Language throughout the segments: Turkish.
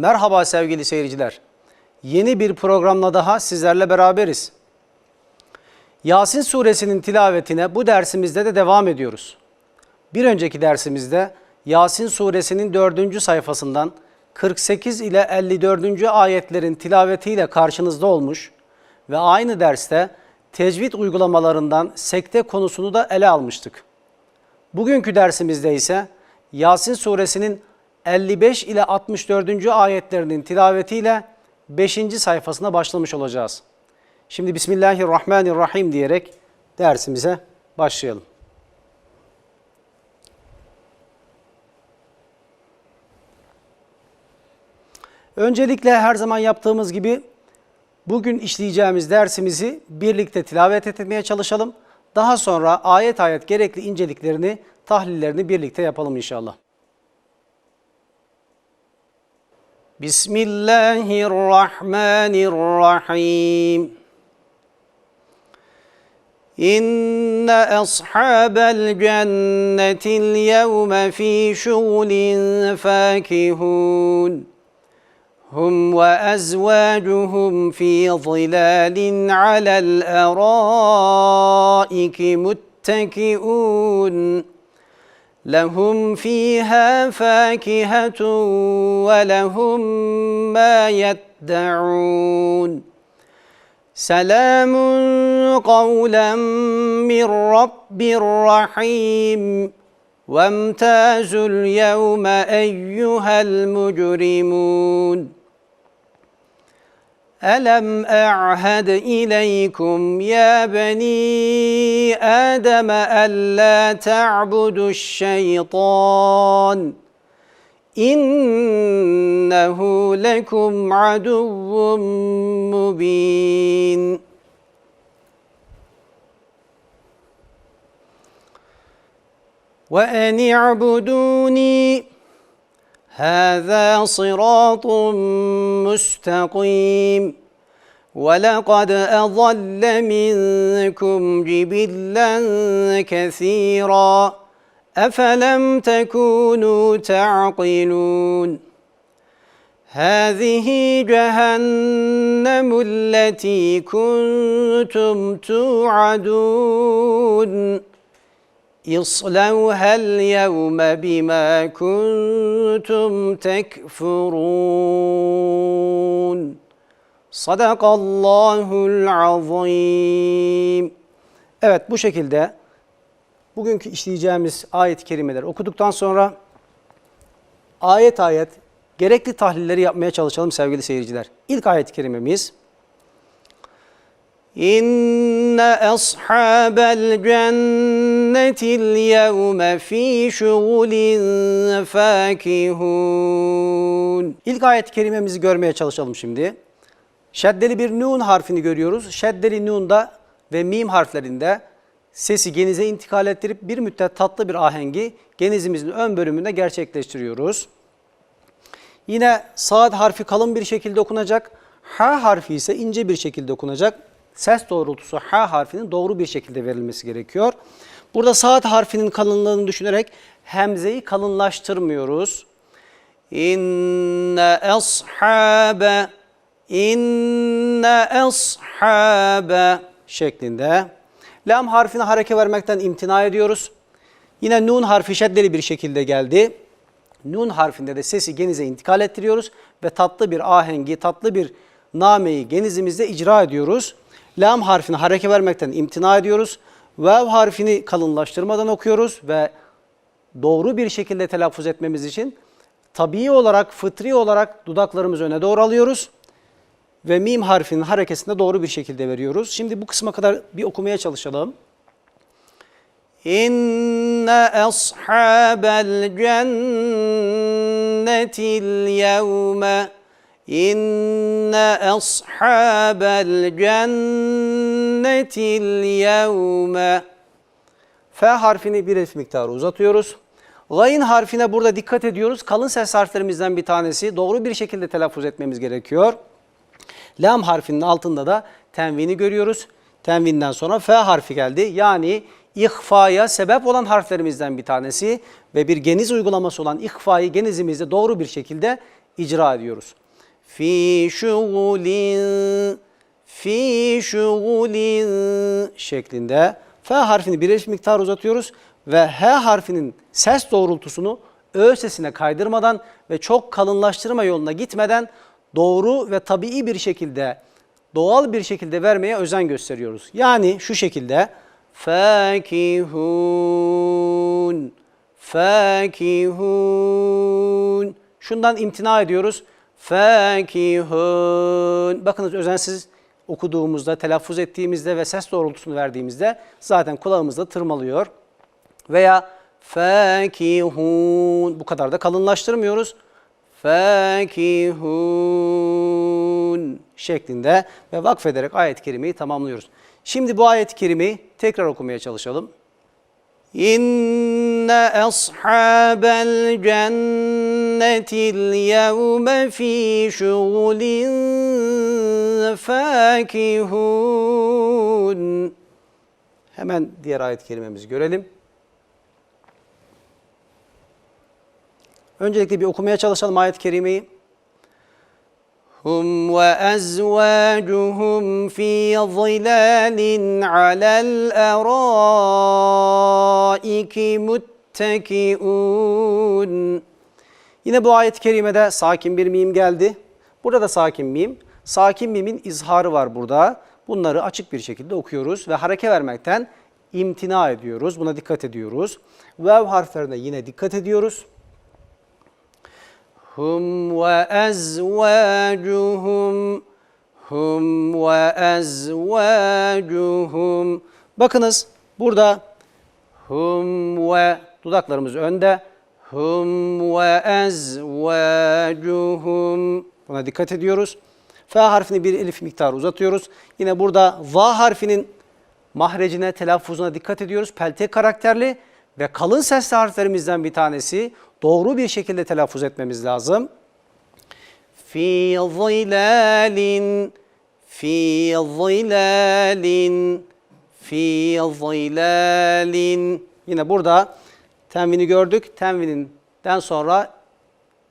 Merhaba sevgili seyirciler. Yeni bir programla daha sizlerle beraberiz. Yasin suresinin tilavetine bu dersimizde de devam ediyoruz. Bir önceki dersimizde Yasin suresinin 4. sayfasından 48 ile 54. ayetlerin tilavetiyle karşınızda olmuş ve aynı derste tecvid uygulamalarından sekte konusunu da ele almıştık. Bugünkü dersimizde ise Yasin suresinin 55 ile 64. ayetlerinin tilavetiyle 5. sayfasına başlamış olacağız. Şimdi Bismillahirrahmanirrahim diyerek dersimize başlayalım. Öncelikle her zaman yaptığımız gibi bugün işleyeceğimiz dersimizi birlikte tilavet etmeye çalışalım. Daha sonra ayet ayet gerekli inceliklerini, tahlillerini birlikte yapalım inşallah. Bismillahirrahmanirrahim. إن أصحاب الجنة اليوم في شغل فاكهون هم وأزواجهم في ظلال على الأرائك متكئون لهم فيها فاكهة ولهم ما يدعون. سلام قولا من رب رحيم. وامتازوا اليوم أيها المجرمون. الم اعهد اليكم يا بني آدم الا تعبدوا الشيطان إنه لكم عدو مبين وأن اعبدوني هذا صراط مستقيم. ولقد أضل منكم جبلا كثيراً. أفلم تكونوا تعقلون؟ هذه جهنم التي كنتم توعدون. اصلوها اليوم بما كنتم تكفرون صدق الله العظيم Evet bu şekilde bugünkü işleyeceğimiz ayet-i kerimeleri okuduktan sonra ayet ayet gerekli tahlilleri yapmaya çalışalım sevgili seyirciler. İlk ayet-i kerimemiz İnne ashabel cennetil yevme fî şugulin fâkihûn. İlk ayet-i kerimemizi görmeye çalışalım şimdi. Şeddeli bir nun harfini görüyoruz. Şeddeli nunda ve mim harflerinde sesi genize intikal ettirip bir müddet tatlı bir ahengi genizimizin ön bölümünde gerçekleştiriyoruz. Yine saat harfi kalın bir şekilde okunacak. Ha harfi ise ince bir şekilde okunacak. Ses doğrultusu ha harfinin doğru bir şekilde verilmesi gerekiyor. Burada saat harfinin kalınlığını düşünerek hemzeyi kalınlaştırmıyoruz. İnne ashabe inne ashabe şeklinde. Lam harfine hareke vermekten imtina ediyoruz. Yine nun harfi şeddeli bir şekilde geldi. Nun harfinde de sesi genize intikal ettiriyoruz ve tatlı bir ahengi, tatlı bir nameyi genizimizde icra ediyoruz. Lam harfine hareke vermekten imtina ediyoruz. Vav harfini kalınlaştırmadan okuyoruz ve doğru bir şekilde telaffuz etmemiz için tabii olarak, fıtri olarak dudaklarımızı öne doğru alıyoruz ve mim harfinin harekesini doğru bir şekilde veriyoruz. Şimdi bu kısma kadar bir okumaya çalışalım. İnne ashabel cennetil yevme İnne ashabel cennetil yevme F harfini bir elif miktarı uzatıyoruz. Gayn harfine burada dikkat ediyoruz. Kalın ses harflerimizden bir tanesi. Doğru bir şekilde telaffuz etmemiz gerekiyor. Lam harfinin altında da tenvini görüyoruz. Tenvinden sonra F harfi geldi. Yani ihfaya sebep olan harflerimizden bir tanesi ve bir geniz uygulaması olan ihfayı genizimizde doğru bir şekilde icra ediyoruz. Fi şugulin fi şugulin şeklinde F harfini bir elif miktar uzatıyoruz ve H harfinin ses doğrultusunu Ö sesine kaydırmadan ve çok kalınlaştırma yoluna gitmeden doğru ve tabii bir şekilde, doğal bir şekilde vermeye özen gösteriyoruz. Yani şu şekilde fakihun, fakihun. Şundan imtina ediyoruz. Fakihun. Bakınız özensiz okuduğumuzda, telaffuz ettiğimizde ve ses doğrultusunu verdiğimizde zaten kulağımızda tırmalıyor. Veya fakihun. Bu kadar da kalınlaştırmıyoruz. Fakihun şeklinde ve vakfederek ayet-i kerimeyi tamamlıyoruz. Şimdi bu ayet-i kerimeyi tekrar okumaya çalışalım. İnne ashabel cennetil yevme fi şugulin fakihun. Hemen diğer ayet-i kerimemizi görelim. Öncelikle bir okumaya çalışalım ayet-i kerimeyi. Ve ezvacuhum fi zilalin alel eraiki muttekiun. Yine bu ayet-i kerimede sakin bir mim geldi. Burada da sakin mim. Sakin mimin izharı var burada. Bunları açık bir şekilde okuyoruz ve hareke vermekten imtina ediyoruz. Buna dikkat ediyoruz. Vev harflerine yine dikkat ediyoruz. Hum ve ezvacuhum Hum ve ezvacuhum Bakınız burada hum ve dudaklarımız önde. Hum ve ezvacuhum Buna dikkat ediyoruz. F harfini bir elif miktarı uzatıyoruz. Yine burada va harfinin mahrecine, telaffuzuna dikkat ediyoruz. Peltek karakterli ve kalın sesli harflerimizden bir tanesi doğru bir şekilde telaffuz etmemiz lazım. Fi zilalin fi zilalin fi zilalin Yine burada tenvini gördük. Tenvininden sonra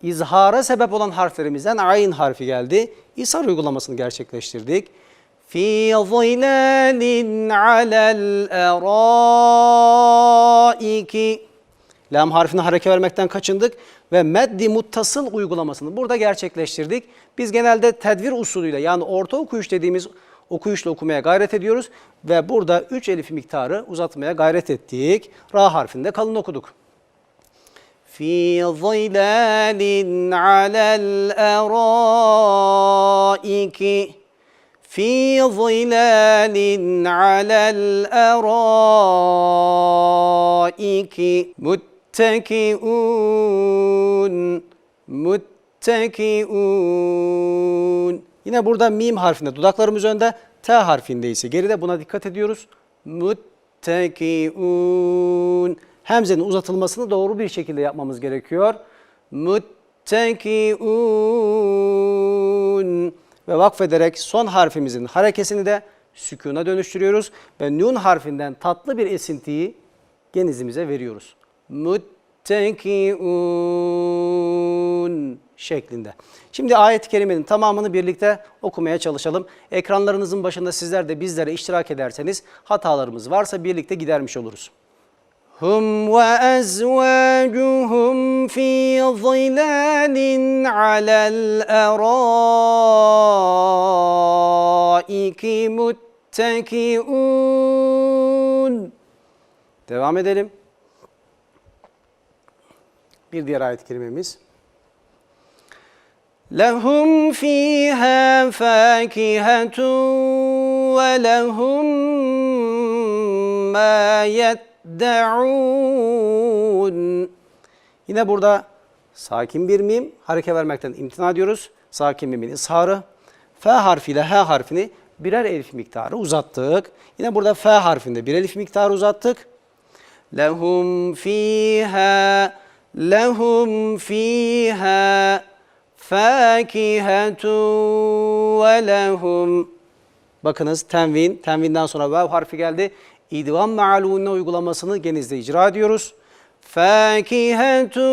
izhara sebep olan harflerimizden ayn harfi geldi. İshar uygulamasını gerçekleştirdik. Fi zilalin alel eraiki Lam harfine hareke vermekten kaçındık ve meddi muttasıl uygulamasını burada gerçekleştirdik. Biz genelde tedvir usulüyle yani orta okuyuş dediğimiz okuyuşla okumaya gayret ediyoruz ve burada 3 elif miktarı uzatmaya gayret ettik. Ra harfinde kalın okuduk. Fi zilalin alel eraiki Fi zilalin alel eraiki Muttekiun Muttekiun Yine burada mim harfinde dudaklarımız önde, T harfinde ise geride buna dikkat ediyoruz. Muttekiun Hemzenin uzatılmasını doğru bir şekilde yapmamız gerekiyor. Muttekiun ve vakfederek son harfimizin harekesini de sükuna dönüştürüyoruz ve nun harfinden tatlı bir esintiyi genizimize veriyoruz. Muttekiun şeklinde. Şimdi ayet-i kerimenin tamamını birlikte okumaya çalışalım. Ekranlarınızın başında sizler de bizlere iştirak ederseniz hatalarımız varsa birlikte gidermiş oluruz. Hum ve ezvacuhum fi zilalin alel eraiki muttekiun. Devam edelim. Bir diğer kerimemiz. Lehum fiha fakihatun ve lehum ma yed'un. Yine burada sakin bir mim hareke vermekten imtina ediyoruz. Sakin mimin isharı. F harfiyle H harfini birer elif miktarı uzattık. Yine burada F harfinde bir elif miktarı uzattık. Lehum fiha lehum fiha fakihatun ve lehum Bakınız tenvin, tenvinden sonra vav harfi geldi. İdvam me'alûne uygulamasını genizde icra ediyoruz. Fakihatun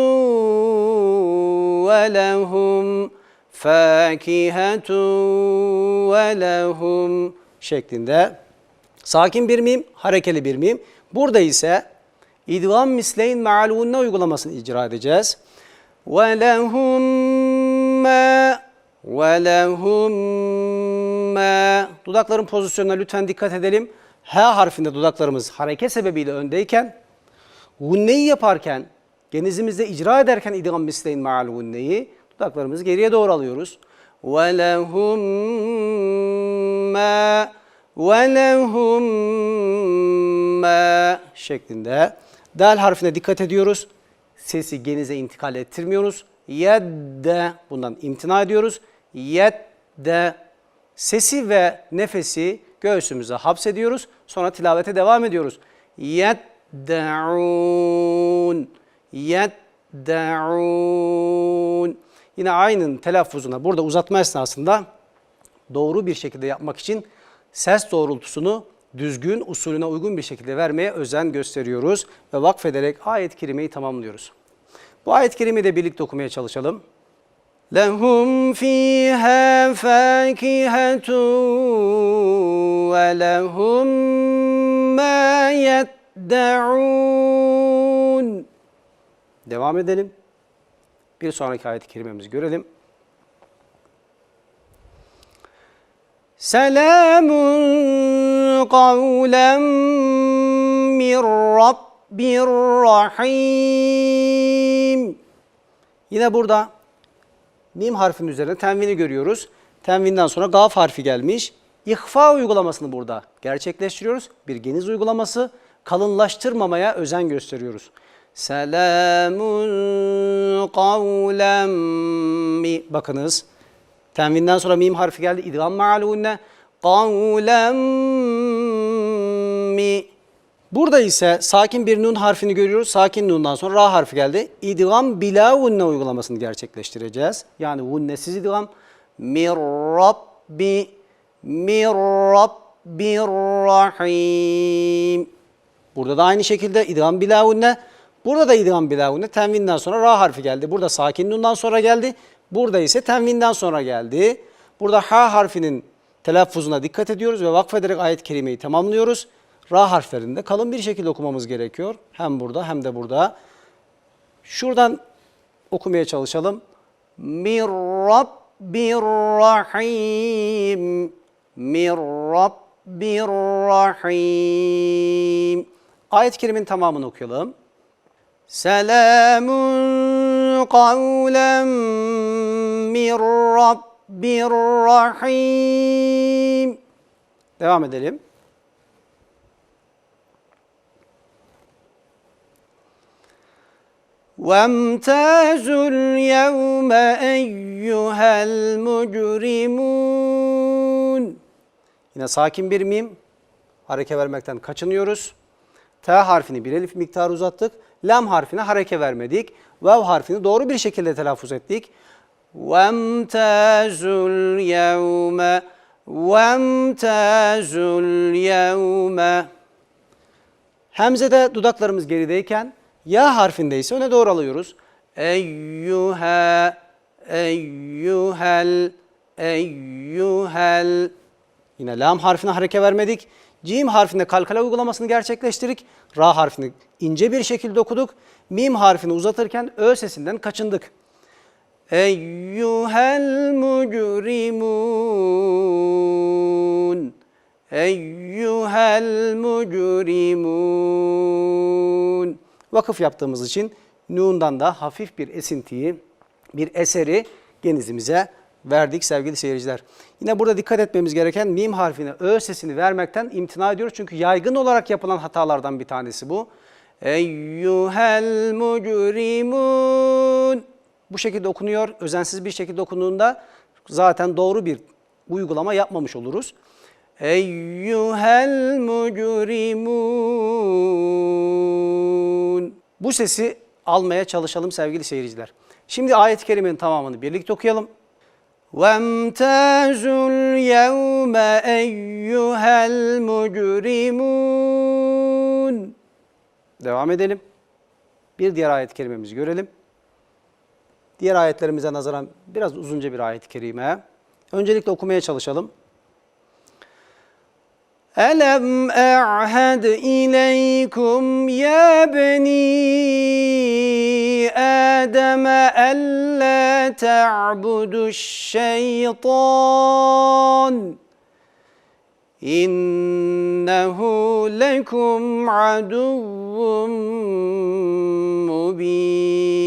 وَلَهُمْ فَاكِهَةٌ وَلَهُمْ şeklinde sakin bir mim, harekeli bir mim. Burada ise idgam misleyn me'alûnne uygulamasını icra edeceğiz. Ve lehum ve lehum Dudakların pozisyonuna lütfen dikkat edelim. H harfinde dudaklarımız hareket sebebiyle öndeyken, hunneyi yaparken, genizimizde icra ederken idgam misleyn me'al hunneyi dudaklarımızı geriye doğru alıyoruz. Ve lehum ve lehum şeklinde dal harfine dikkat ediyoruz. Sesi genize intikal ettirmiyoruz. Yedde bundan imtina ediyoruz. Yedde sesi ve nefesi göğsümüze hapsediyoruz. Sonra tilavete devam ediyoruz. Yedde'un Yedde'un Yine aynı telaffuzuna burada uzatma esnasında doğru bir şekilde yapmak için ses doğrultusunu düzgün, usulüne uygun bir şekilde vermeye özen gösteriyoruz ve vakfederek ayet-i kerimeyi tamamlıyoruz. Bu ayet-i kerimeyi de birlikte okumaya çalışalım. لَهُمْ ف۪يهَا فَاكِهَةٌ وَلَهُمْ مَا يَدَّعُونَ Devam edelim. Bir sonraki ayet-i kerimemizi görelim. Selamun kavlen min Rabbir Rahim. Yine burada mim harfinin üzerine tenvini görüyoruz. Tenvinden sonra gaf harfi gelmiş. İhfa uygulamasını burada gerçekleştiriyoruz. Bir geniz uygulaması. Kalınlaştırmamaya özen gösteriyoruz. Selamun kavlen mi. Bakınız. Tenvinden sonra mim harfi geldi. İdgam ma'alunne. Kavlen mi. Burada ise sakin bir nun harfini görüyoruz. Sakin nundan sonra ra harfi geldi. İdgam bila unne uygulamasını gerçekleştireceğiz. Yani unnesiz idgam. Mir Rabbi Mir Rabbir Rahim. Burada da aynı şekilde idgam bila unne. Burada da idgam bila unne. Tenvinden sonra ra harfi geldi. Burada sakin nundan sonra geldi. Burada ise tenvinden sonra geldi. Burada ha harfinin telaffuzuna dikkat ediyoruz ve vakfederek ayet-i kerimeyi tamamlıyoruz. Ra harflerinde kalın bir şekilde okumamız gerekiyor. Hem burada hem de burada. Şuradan okumaya çalışalım. Mir Rabbir Rahim. Mir Rabbir Rahim. Ayet-i kerimenin tamamını okuyalım. Selamun kavlen min Rabbir Rahim. Devam edelim. وامتازوا اليوم أيها المجرمون Yine sakin bir mim. Hareke vermekten kaçınıyoruz. T harfini bir elif miktarı uzattık. Lam harfine hareke vermedik. Vav harfini doğru bir şekilde telaffuz ettik. وَامْتَازُوا الْيَوْمَ وَامْتَازُوا الْيَوْمَ Hemzede dudaklarımız gerideyken ya harfinde ise öne doğru alıyoruz. Eyyuha, eyyuhel, eyyuhel. Yine lam harfine hareke vermedik. Cim harfinde kalkala uygulamasını gerçekleştirdik. Ra harfini ince bir şekilde okuduk. Mim harfini uzatırken ö sesinden kaçındık. Eyyuhel mucrimun. Eyyuhel mucrimun. Vakıf yaptığımız için nundan da hafif bir esintiyi, bir eseri genizimize verdik sevgili seyirciler. Yine burada dikkat etmemiz gereken mim harfine ö sesini vermekten imtina ediyoruz. Çünkü yaygın olarak yapılan hatalardan bir tanesi bu. Eyyuhel mucrimun. Bu şekilde okunuyor. Özensiz bir şekilde okunduğunda zaten doğru bir uygulama yapmamış oluruz. Eyyuhel mucrimun. Bu sesi almaya çalışalım sevgili seyirciler. Şimdi ayet-i kerimenin tamamını birlikte okuyalım. وَامْتَازُوا الْيَوْمَ اَيُّهَا الْمُجْرِمُونَ Devam edelim. Bir diğer ayet-i kerimemizi görelim. Diğer ayetlerimize nazaran biraz uzunca bir ayet-i kerime. Öncelikle okumaya çalışalım. ألم أعهد إليكم يا بني آدم ألا تعبدوا الشيطان إنه لكم عدو مبين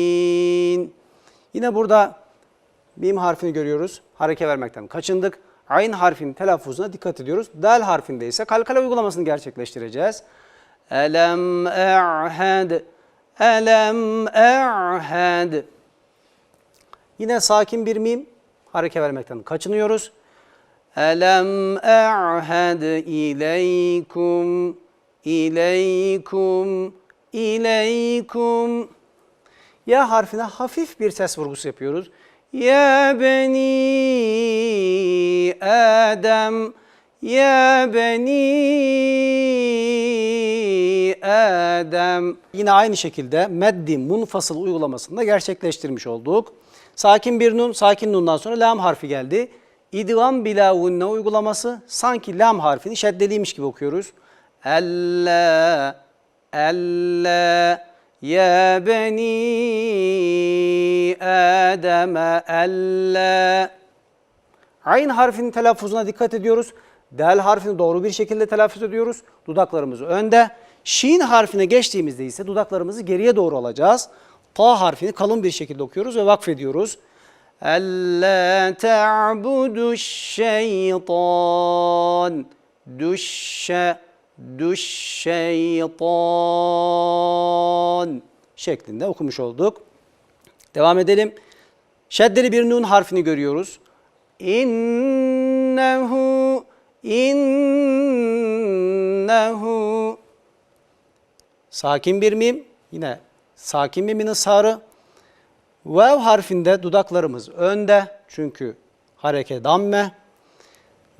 Yine burada mim harfini görüyoruz. Hareke vermekten kaçındık. Ayn harfinin telaffuzuna dikkat ediyoruz. Dal harfinde ise kalkale uygulamasını gerçekleştireceğiz. Elem e'hed Elem e'hed Yine sakin bir mim hareke vermekten kaçınıyoruz. Elem e'hed ileykum ileykum ileykum ya harfine hafif bir ses vurgusu yapıyoruz. Ya beni Adem Ya beni Adem Yine aynı şekilde meddi munfasıl uygulamasını da gerçekleştirmiş olduk. Sakin bir nun, sakin nundan sonra lam harfi geldi. İdgam bila gunne uygulaması sanki lam harfini şeddeliymiş gibi okuyoruz. Elle, elle, ya beni Adem elle. Ayn harfinin telaffuzuna dikkat ediyoruz. Del harfini doğru bir şekilde telaffuz ediyoruz. Dudaklarımız önde. Şin harfine geçtiğimizde ise dudaklarımızı geriye doğru alacağız. Ta harfini kalın bir şekilde okuyoruz ve vakfediyoruz. Elle ta'budu şeytan. Düşşe, düşşeytan şeklinde okumuş olduk. Devam edelim. Şeddeli bir nun harfini görüyoruz. İnnehu, innehu. Sakin bir mim. Yine sakin mimin sarı. Vav harfinde dudaklarımız önde. Çünkü hareket damme.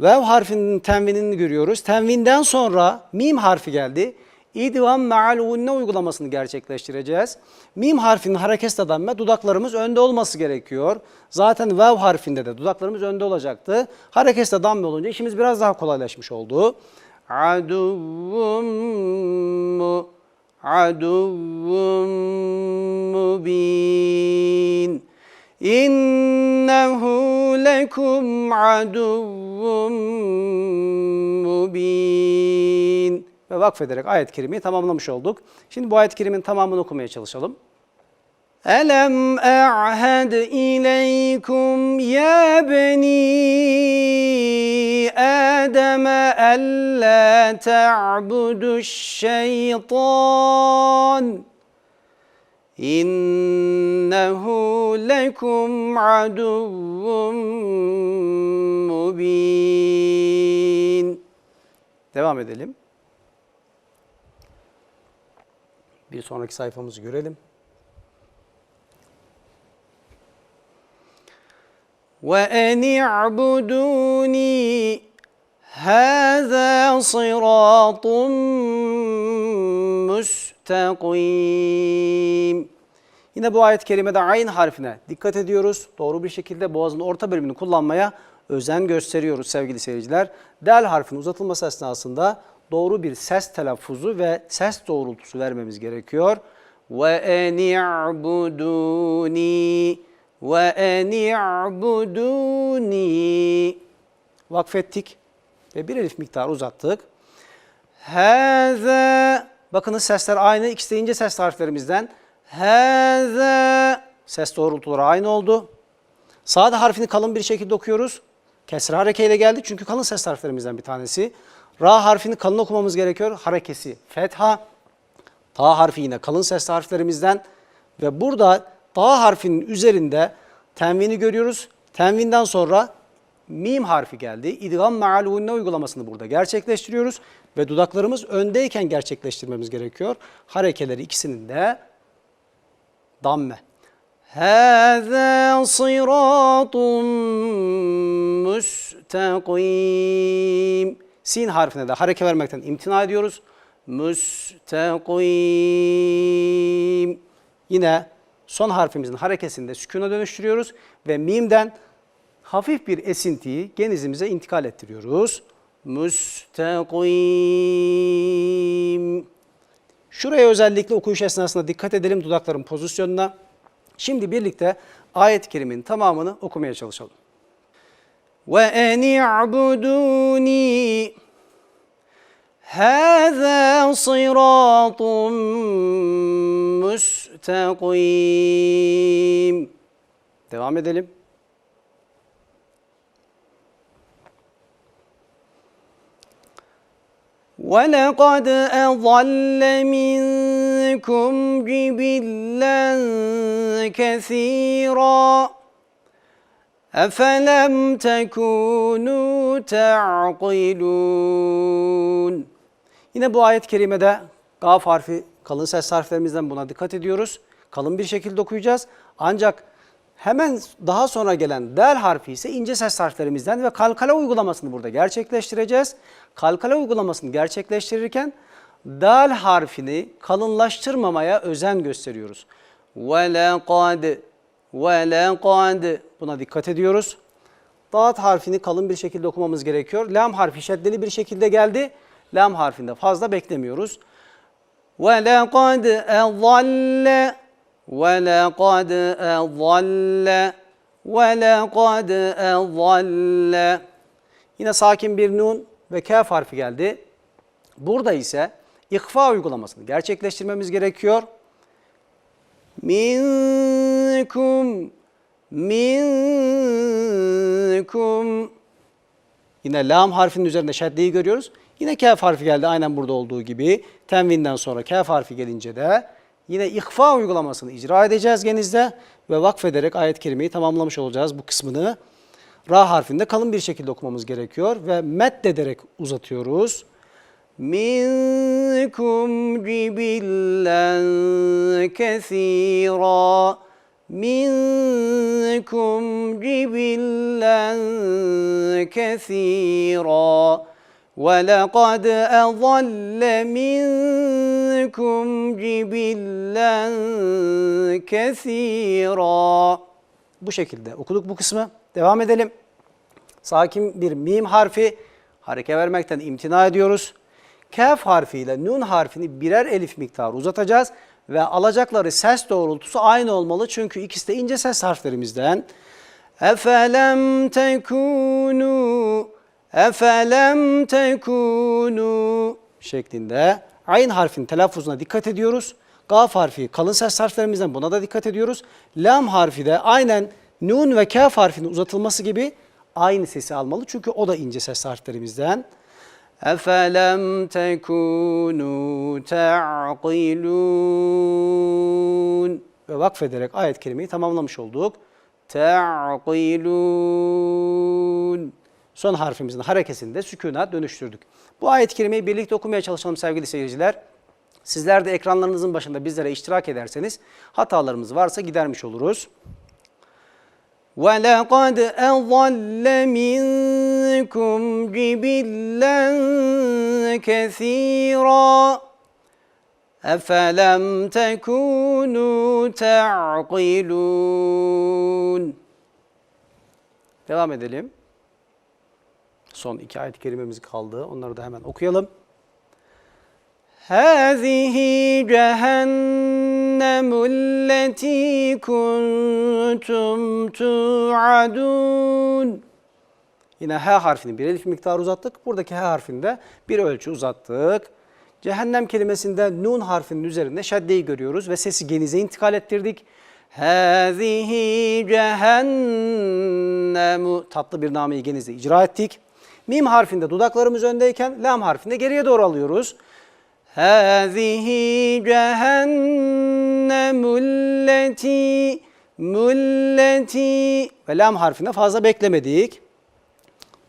Vav harfinin tenvinini görüyoruz. Tenvinden sonra mim harfi geldi. İdvam me'al gunne uygulamasını gerçekleştireceğiz. Mim harfinin harekesle damme dudaklarımız önde olması gerekiyor. Zaten vav harfinde de dudaklarımız önde olacaktı. Harekesle damme olunca işimiz biraz daha kolaylaşmış oldu. Aduvvum aduvvum mubin. İnnehu lekum aduvvum mubin. Ve vakfederek ayet-i kerimeyi tamamlamış olduk. Şimdi bu ayet-i kerimenin tamamını okumaya çalışalım. Elem e'hed ileykum ya beni Adem alla ta'budu şeytan İnnehu lekum aduvvun mubin. Devam edelim. Bir sonraki sayfamızı görelim. وَاَنِ اعْبُدُونِي هَذَا صِرَاطٌ müstakim. Yine bu ayet-i kerimede ayn harfine dikkat ediyoruz. Doğru bir şekilde boğazın orta bölümünü kullanmaya özen gösteriyoruz sevgili seyirciler. Del harfinin uzatılması esnasında doğru bir ses telaffuzu ve ses doğrultusu vermemiz gerekiyor. Ve eni'buduni ve eni'buduni vakfettik ve bir elif miktarı uzattık. Hâze bakınız sesler aynı. İkisi de ince ses harflerimizden. Hâze ses doğrultuları aynı oldu. Sade harfini kalın bir şekilde okuyoruz. Kesra harekeyle geldi çünkü kalın ses harflerimizden bir tanesi. Ra harfini kalın okumamız gerekiyor. Harekesi fetha. Ta harfi yine kalın ses harflerimizden. Ve burada ta harfinin üzerinde tenvini görüyoruz. Tenvinden sonra mim harfi geldi. İdgam ma'al uygulamasını burada gerçekleştiriyoruz ve dudaklarımız öndeyken gerçekleştirmemiz gerekiyor. Harekeleri ikisinin de damme. Hâzâ sıratun müstakîm. Sin harfine de hareke vermekten imtina ediyoruz. Müstakîm. Yine son harfimizin harekesini de sükuna dönüştürüyoruz ve mimden hafif bir esintiyi genizimize intikal ettiriyoruz. Müstakim. Şuraya özellikle okuyuş esnasında dikkat edelim dudakların pozisyonuna. Şimdi birlikte ayet-i kerimenin tamamını okumaya çalışalım. Ve en i'buduni Hâzâ sıratun müstakim. Devam edelim. وَلَقَدْ أَضَلَّ مِنكُمْ جِبِلًّا كَثِيرًا أَفَلَمْ تَكُونُوا تَعْقِلُونَ Yine bu ayet-i kerimede gaf harfi kalın ses harflerimizden buna dikkat ediyoruz. Kalın bir şekilde okuyacağız. Ancak hemen daha sonra gelen del harfi ise ince ses harflerimizden ve kalkala uygulamasını burada gerçekleştireceğiz. Kalkala uygulamasını gerçekleştirirken dal harfini kalınlaştırmamaya özen gösteriyoruz. وَلَقَدْ وَلَقَدْ Buna dikkat ediyoruz. Dağıt harfini kalın bir şekilde okumamız gerekiyor. Lam harfi şeddeli bir şekilde geldi. Lam harfinde fazla beklemiyoruz. وَلَقَدْ اَضَلَّ وَلَقَدْ اَضَلَّ وَلَقَدْ اَضَلَّ Yine sakin bir nun ve kaf harfi geldi. Burada ise ikfa uygulamasını gerçekleştirmemiz gerekiyor. Minkum minkum Yine lam harfinin üzerinde şeddeyi görüyoruz. Yine kaf harfi geldi aynen burada olduğu gibi. Tenvinden sonra kaf harfi gelince de yine ihfa uygulamasını icra edeceğiz genizde ve vakfederek ayet-i kerimeyi tamamlamış olacağız bu kısmını. Ra harfinde kalın bir şekilde okumamız gerekiyor ve meddederek uzatıyoruz. Minkum cibillen kesira minkum cibillen kesira وَلَقَدْ أَضَلَّ مِنكُمْ جِبِلًّا كَثِيرًا Bu şekilde okuduk bu kısmı. Devam edelim. Sakin bir mim harfi hareke vermekten imtina ediyoruz. Kaf harfi ile nun harfini birer elif miktarı uzatacağız ve alacakları ses doğrultusu aynı olmalı çünkü ikisi de ince ses harflerimizden. Efelem tekunu Efelem tekunu şeklinde ayn harfin telaffuzuna dikkat ediyoruz. Gaf harfi kalın ses harflerimizden buna da dikkat ediyoruz. Lam harfi de aynen nun ve kaf harfinin uzatılması gibi aynı sesi almalı. Çünkü o da ince ses harflerimizden. Efelem tekunu ta'qilun ve vakfederek ayet kelimeyi tamamlamış olduk. Ta'qilun son harfimizin harekesini de sükuna dönüştürdük. Bu ayet-i kerimeyi birlikte okumaya çalışalım sevgili seyirciler. Sizler de ekranlarınızın başında bizlere iştirak ederseniz hatalarımız varsa gidermiş oluruz. وَلَقَدْ أَضَلَّ مِنْكُمْ جِبِلًّا كَثِيرًا أَفَلَمْ تَكُونُوا تَعْقِلُونَ Devam edelim. Son iki ayet-i kerimemiz kaldı. Onları da hemen okuyalım. Hâzihi cehennemülleti kuntum tu'adun. Yine H harfini bir elif miktarı uzattık. Buradaki H harfinde bir ölçü uzattık. Cehennem kelimesinde nun harfinin üzerinde şeddeyi görüyoruz ve sesi genize intikal ettirdik. Hâzihi cehennemu tatlı bir nameyi genizde icra ettik. Mim harfinde dudaklarımız öndeyken lam harfinde geriye doğru alıyoruz. Hâzihi cehennemulleti mulleti ve lam harfinde fazla beklemedik.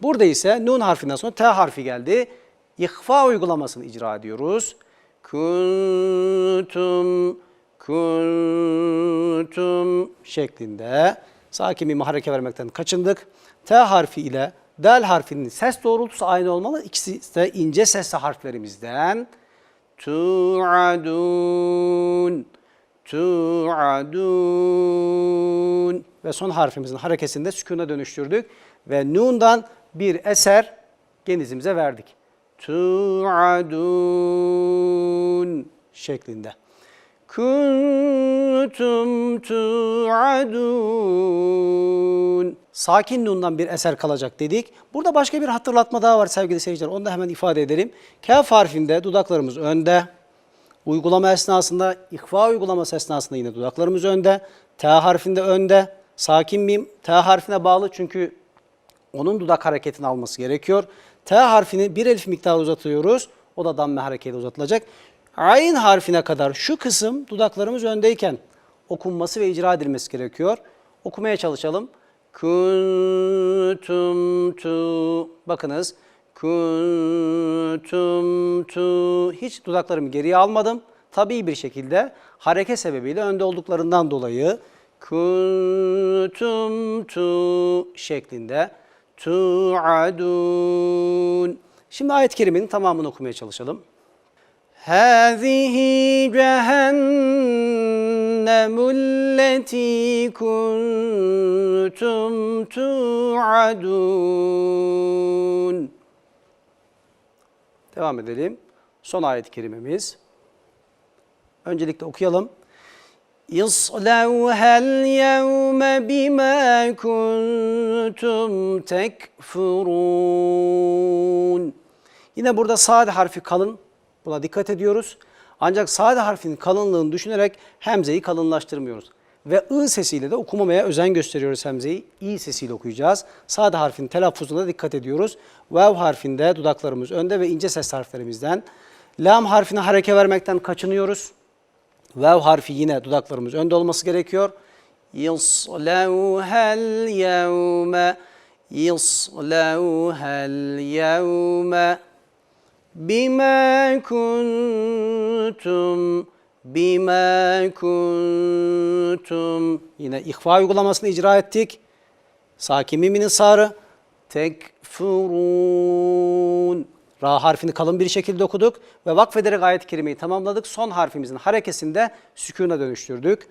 Burada ise nun harfinden sonra t harfi geldi. İhfa uygulamasını icra ediyoruz. Kuntum kuntum şeklinde sakin bir hareke vermekten kaçındık. T harfi ile Dal harfinin ses doğrultusu aynı olmalı. İkisi de ince sesli harflerimizden. Tu'adun, tu'adun. Ve son harfimizin harekesini de sükuna dönüştürdük. Ve nundan bir eser genizimize verdik. Tu'adun şeklinde. Kuntum tu'adun. Sakin nundan bir eser kalacak dedik. Burada başka bir hatırlatma daha var sevgili seyirciler. Onu da hemen ifade edelim. Kaf harfinde dudaklarımız önde. Uygulama esnasında, ihva uygulaması esnasında yine dudaklarımız önde. T harfinde önde. Sakin mim T harfine bağlı çünkü onun dudak hareketini alması gerekiyor. T harfini bir elif miktarı uzatıyoruz. O da damme hareketi uzatılacak. Ayn harfine kadar şu kısım dudaklarımız öndeyken okunması ve icra edilmesi gerekiyor. Okumaya çalışalım. Kuntum tu. Bakınız. Kuntum tu. Hiç dudaklarımı geriye almadım. Tabii bir şekilde hareket sebebiyle önde olduklarından dolayı kuntum tu şeklinde tu'adun. Şimdi ayet-i kerimenin tamamını okumaya çalışalım. هذه جهنم التي كنتم توعدون Devam edelim. Son ayet-i kerimemiz. Öncelikle okuyalım. اصْلَوْهَا الْيَوْمَ بِمَا كُنْتُمْ تَكْفُرُونَ Yine burada sade harfi kalın. Buna dikkat ediyoruz. Ancak sade harfinin kalınlığını düşünerek hemzeyi kalınlaştırmıyoruz. Ve ı sesiyle de okumamaya özen gösteriyoruz hemzeyi. İ sesiyle okuyacağız. Sade harfin telaffuzuna dikkat ediyoruz. Vav harfinde dudaklarımız önde ve ince ses harflerimizden. Lam harfine hareke vermekten kaçınıyoruz. Vav harfi yine dudaklarımız önde olması gerekiyor. يَصْلَوْهَا الْيَوْمَ يَصْلَوْهَا الْيَوْمَ Bima kuntum Bima kuntum Yine ihfa uygulamasını icra ettik. Sakin mimin sarı. Tekfurun Ra harfini kalın bir şekilde okuduk ve vakfederek ayet-i kerimeyi tamamladık. Son harfimizin harekesinde sükuna dönüştürdük.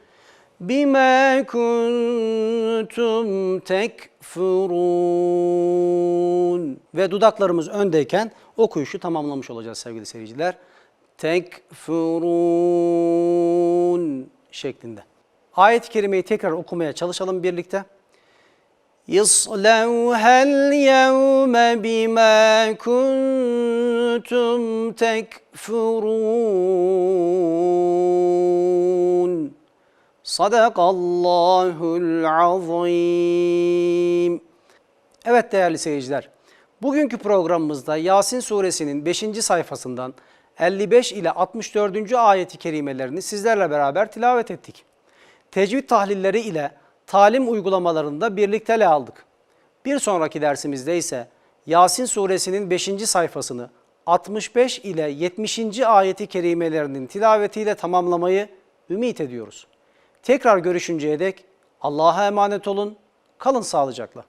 Bima kuntum tekfurun. Ve dudaklarımız öndeyken okuyuşu tamamlamış olacağız sevgili seyirciler. Tekfurun şeklinde. Ayet-i kerimeyi tekrar okumaya çalışalım birlikte. يصلوها اليوم بما كنتم تكفرون Sadakallahul azim. Evet değerli seyirciler, bugünkü programımızda Yasin suresinin 5. sayfasından 55 ile 64. ayeti kerimelerini sizlerle beraber tilavet ettik. Tecvid tahlilleri ile talim uygulamalarında birlikte ele aldık. Bir sonraki dersimizde ise Yasin suresinin 5. sayfasını 65 ile 70. ayeti kerimelerinin tilavetiyle tamamlamayı ümit ediyoruz. Tekrar görüşünceye dek Allah'a emanet olun, kalın sağlıcakla.